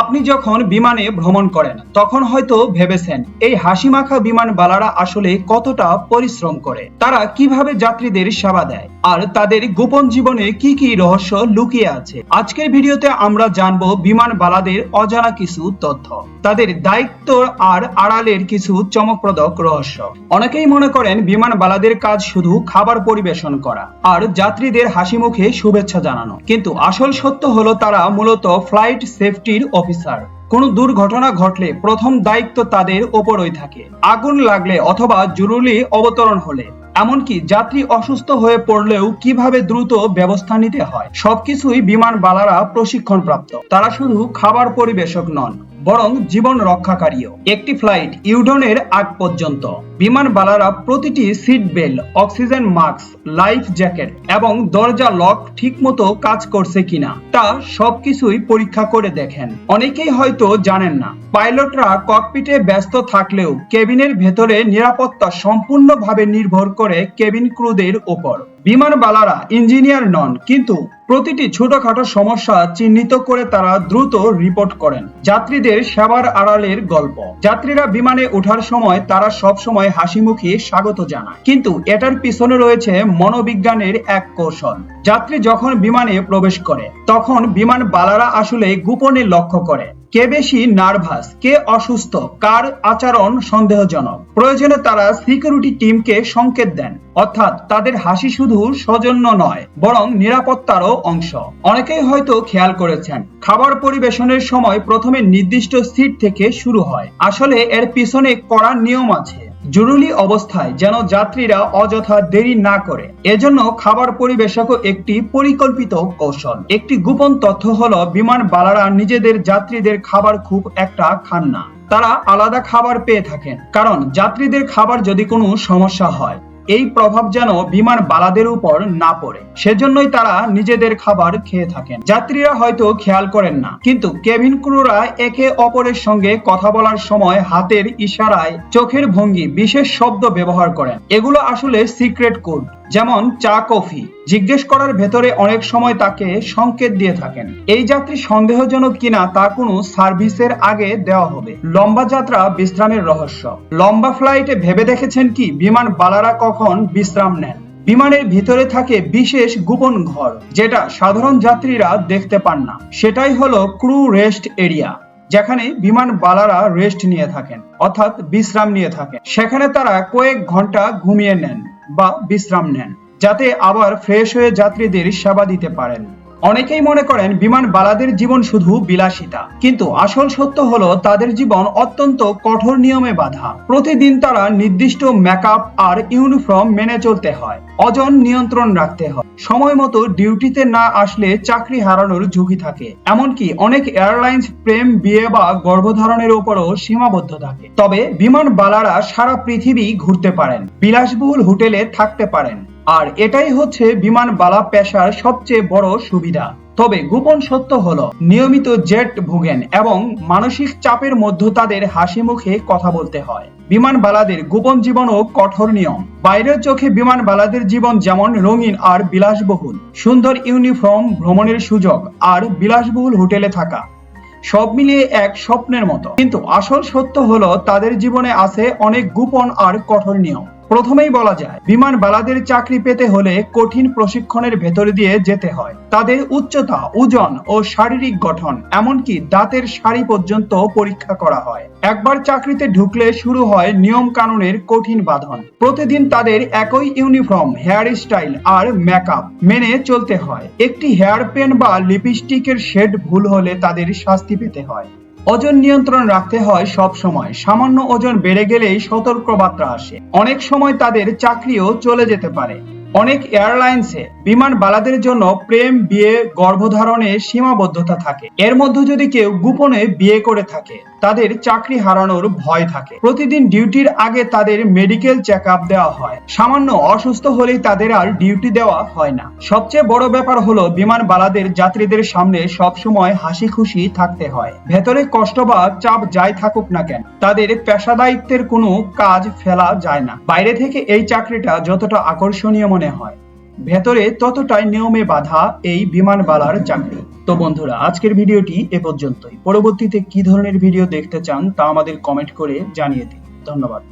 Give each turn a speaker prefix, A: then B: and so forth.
A: আপনি যখন বিমানে ভ্রমণ করেন, তখন হয়তো ভেবেছেন, এই হাসি মাখা বিমান বালারা আসলে কতটা পরিশ্রম করে। তারা কীভাবে যাত্রীদের সেবা দেয়? আর তাদের গোপন জীবনে কি কি রহস্য লুকিয়ে আছে? আজকের ভিডিওতে আমরা জানব বিমান বালাদের অজানা কিছু তথ্য। তাদের দায়িত্ব আর আড়ালের কিছু চমকপ্রদ রহস্য। অনেকেই মনে করেন বিমান বালাদের কাজ শুধু খাবার পরিবেশন করা আর যাত্রীদের হাসি মুখে শুভেচ্ছা জানানো। কিন্তু আসল সত্য হলো, তারা মূলত ফ্লাইট সেফটির অফিসার। কোনো দুর্ঘটনা ঘটলে প্রথম দায়িত্ব তাদের ওপরই থাকে। আগুন লাগলে অথবা জরুরি অবতরণ হলে। এমনকি যাত্রী অসুস্থ হয়ে পড়লেও কীভাবে দ্রুত ব্যবস্থা নিতে হয়, সবকিছুই বিমান বালারা প্রশিক্ষণ প্রাপ্ত তারা শুধু খাবার পরিবেশক নন, বরং জীবন রক্ষাকারীও। একটি ফ্লাইট ইউডনের আগ পর্যন্ত। বিমান বালারা প্রতিটি seat belt, oxygen mask, life jacket এবং দরজা লক ঠিকমতো কাজ করছে কিনা তা সবকিছুই পরীক্ষা করে দেখেন। অনেকেই হয়তো জানেন না। পাইলটরা ককপিটে ব্যস্ত থাকলেও কেবিনের ভেতরে নিরাপত্তা সম্পূর্ণভাবে নির্ভর করে কেবিন ক্রুদের ওপর। বিমান বালারা ইঞ্জিনিয়ার নন, কিন্তু প্রতিটি ছোটখাটো সমস্যা চিহ্নিত করে তারা দ্রুত রিপোর্ট করেন। যাত্রীদের সেবার আড়ালের গল্প। যাত্রীরা বিমানে ওঠার সময় তারা সব সময় হাসি মুখে স্বাগত জানায়। কিন্তু এটার পিছনে রয়েছে মনোবিজ্ঞানের এক কৌশল। যাত্রী যখন বিমানে প্রবেশ করে, তখন বিমান বালারা আসলে গোপনে লক্ষ্য করে, কে বেশি নার্ভাস, কে অসুস্থ, কার আচরণ সন্দেহজনক। প্রয়োজনে তারা সিকিউরিটি টিমকে সংকেত দেন, অর্থাৎ তাদের হাসি শুধু সৌজন্য নয়, বরং নিরাপত্তারও অংশ। অনেকেই হয়তো খেয়াল করেছেন, খাবার পরিবেশনের সময় প্রথমে নির্দিষ্ট সিট থেকে শুরু হয়। আসলে এর পিছনে কড়া নিয়ম আছে। জরুরি অবস্থায় যেন যাত্রীরা অযথা দেরি না করে। এজন্য খাবার পরিবেশকও একটি পরিকল্পিত কৌশল। একটি গোপন তথ্য হল, বিমান বালারা নিজেদের যাত্রীদের খাবার খুব একটা খান না। তারা আলাদা খাবার পেয়ে থাকেন। কারণ, যাত্রীদের খাবার যদি কোনো সমস্যা হয় এই প্রভাব যেন বিমান বালাদের উপর না পড়ে। সেজন্যই তারা নিজেদের খাবার খেয়ে থাকেন। যাত্রীরা হয়তো খেয়াল করেন না। কিন্তু কেভিন ক্রুরা একে অপরের সঙ্গে কথা বলার সময় হাতের ইশারায় চোখের ভঙ্গি বিশেষ শব্দ ব্যবহার করেন। এগুলো আসলে সিক্রেট কোড। যেমন চা, কফি। জিজ্ঞেস করার ভেতরে অনেক সময় তাকে সংকেত দিয়ে থাকেন। এই যাত্রী সন্দেহজনক কিনা তা কোনো সার্ভিসের আগে দেওয়া হবে। লম্বা যাত্রা বিশ্রামের রহস্য। লম্বা ফ্লাইটে ভেবে দেখেছেন কি, বিমান বালারা কখন বিশ্রাম নেন? বিমানের ভিতরে থাকে বিশেষ গোপন ঘর, যেটা সাধারণ যাত্রীরা দেখতে পান না। সেটাই হলো ক্রু রেস্ট এরিয়া, যেখানে বিমান বালারা রেস্ট নিয়ে থাকেন, অর্থাৎ বিশ্রাম নিয়ে থাকেন। সেখানে তারা কয়েক ঘণ্টা ঘুমিয়ে নেন। বা বিশ্রাম নেন যাতে আবার ফ্রেশ হয়ে যাত্রীদের সেবা দিতে পারেন। অনেকেই মনে করেন বিমান বালাদের জীবন শুধু বিলাসিতা। কিন্তু আসল সত্য হলো তাদের জীবন অত্যন্ত কঠোর নিয়মে বাধা। প্রতিদিন তারা নির্দিষ্ট মেকআপ আর ইউনিফর্ম মেনে চলতে হয়, ওজন নিয়ন্ত্রণ রাখতে হয়। সময় মতো ডিউটিতে না আসলে চাকরি হারানোর ঝুঁকি থাকে। এমনকি অনেক এয়ারলাইন্স প্রেম, বিয়ে বা গর্ভধারণের উপরও সীমাবদ্ধ থাকে। তবে বিমান বালারা সারা পৃথিবী ঘুরতে পারেন, বিলাসবহুল হোটেলে থাকতে পারেন। আর এটাই হচ্ছে বিমান বালা পেশার সবচেয়ে বড় সুবিধা। তবে গোপন সত্য হলো, নিয়মিত জেট ভোগেন এবং মানসিক চাপের মধ্যে তাদের হাসি মুখে কথা বলতে হয়। বিমান বালাদের গোপন জীবন ও কঠোর নিয়ম। বাইরের চোখে বিমান বালাদের জীবন যেমন রঙিন আর বিলাসবহুল, সুন্দর ইউনিফর্ম ভ্রমণের সুযোগ আর বিলাসবহুল হোটেলে থাকা। সব মিলিয়ে এক স্বপ্নের মতো। কিন্তু আসল সত্য হলো, তাদের জীবনে আছে অনেক গোপন আর কঠোর নিয়ম। প্রথমেই বলা যায়, বিমান বালাদের চাকরি পেতে হলে কঠিন প্রশিক্ষণের ভেতর দিয়ে যেতে হয়। তাদের উচ্চতা, ওজন ও শারীরিক গঠন, এমনকি দাঁতের সারি পর্যন্ত পরীক্ষা করা হয়। একবার চাকরিতে ঢুকলে শুরু হয় নিয়ম কানুনের কঠিন বাঁধন। প্রতিদিন তাদের একই ইউনিফর্ম, হেয়ার স্টাইল আর মেকআপ মেনে চলতে হয়। একটি হেয়ার পেন বা লিপস্টিকের শেড ভুল হলে তাদের শাস্তি পেতে হয়। ওজন নিয়ন্ত্রণ রাখতে হয় সব সময়। সামান্য ওজন বেড়ে গেলেই সতর্কবার্তা আসে। অনেক সময় তাদের চাকরিও চলে যেতে পারে। অনেক এয়ারলাইন্সে বিমান বালাদের জন্য প্রেম, বিয়ে, গর্ভধারণে সীমাবদ্ধতা থাকে। এর মধ্যে যদি কেউ গোপনে বিয়ে করে থাকে তাদের চাকরি হারানোর ভয় থাকে। প্রতিদিন ডিউটির আগে তাদের মেডিকেল চেক দেওয়া হয়। সামান্য অসুস্থ হলেই তাদের আর ডিউটি দেওয়া হয় না। সবচেয়ে বড় ব্যাপার হলো বিমান বালাদের যাত্রীদের সামনে সবসময় হাসি খুশি থাকতে হয়। ভেতরে কষ্ট বা চাপ যাই থাকুক না কেন, তাদের পেশাদায়িত্বের কোনো কাজ ফেলা যায় না। বাইরে থেকে এই চাকরিটা যতটা আকর্ষণীয় মনে হয়, ভেতরে ততটাই নিয়মে বাধা এই বিমানবালার চাকরি। তো বন্ধুরা, আজকের ভিডিওটি এ পর্যন্তই। পরবর্তীতে কি ধরনের ভিডিও দেখতে চান তা আমাদের কমেন্ট করে জানিয়ে দিন। ধন্যবাদ।